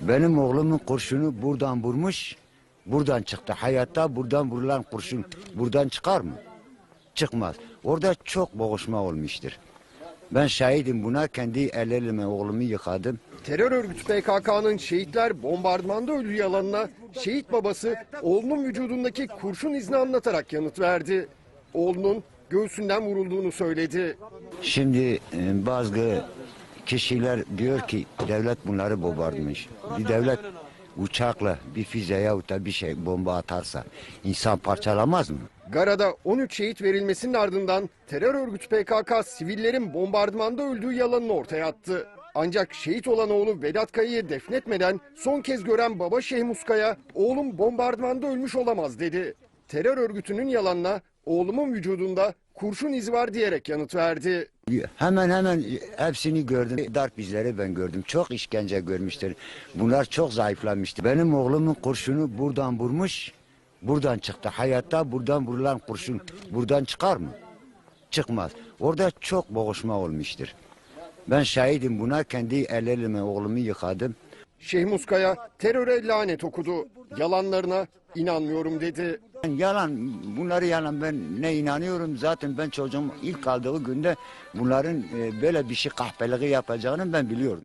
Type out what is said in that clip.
Benim oğlumun kurşunu buradan vurmuş, buradan çıktı. Hayatta buradan vurulan kurşun buradan çıkar mı? Çıkmaz. Orada çok boğuşma olmuştur. Ben şahidim buna kendi ellerimle oğlumu yıkadım. Terör örgütü PKK'nın şehitler bombardımanda öldüğü yalanına şehit babası oğlunun vücudundaki kurşun izini anlatarak yanıt verdi. Oğlunun göğsünden vurulduğunu söyledi. Şimdi e, bazı kişiler diyor ki devlet bunları bombardımış. Bir devlet uçakla bir füze yahut da bir şey bomba atarsa insan parçalamaz mı? Gara'da 13 şehit verilmesinin ardından terör örgütü PKK sivillerin bombardımanda öldüğü yalanını ortaya attı. Ancak şehit olan oğlu Vedat Kaya'yı defnetmeden son kez gören baba Şeyh Muskaya oğlum bombardımanda ölmüş olamaz dedi. Terör örgütünün yalanına oğlumun vücudunda kurşun izi var diyerek yanıt verdi. Hemen hemen hepsini gördüm. Darp izleri ben gördüm. Çok işkence görmüştür. Bunlar çok zayıflamıştı. Benim oğlumun kurşunu buradan vurmuş, buradan çıktı. Hayatta buradan vurulan kurşun buradan çıkar mı? Çıkmaz. Orada çok boğuşma olmuştur. Ben şahidim buna kendi ellerimle oğlumu yıkadım. Şeyh Muskaya teröre lanet okudu. Yalanlarına inanmıyorum dedi. Yalan, bunları yalan ben ne inanıyorum zaten ben çocuğum ilk aldığı günde bunların e, böyle bir şey kahpeliği yapacağını ben biliyorum.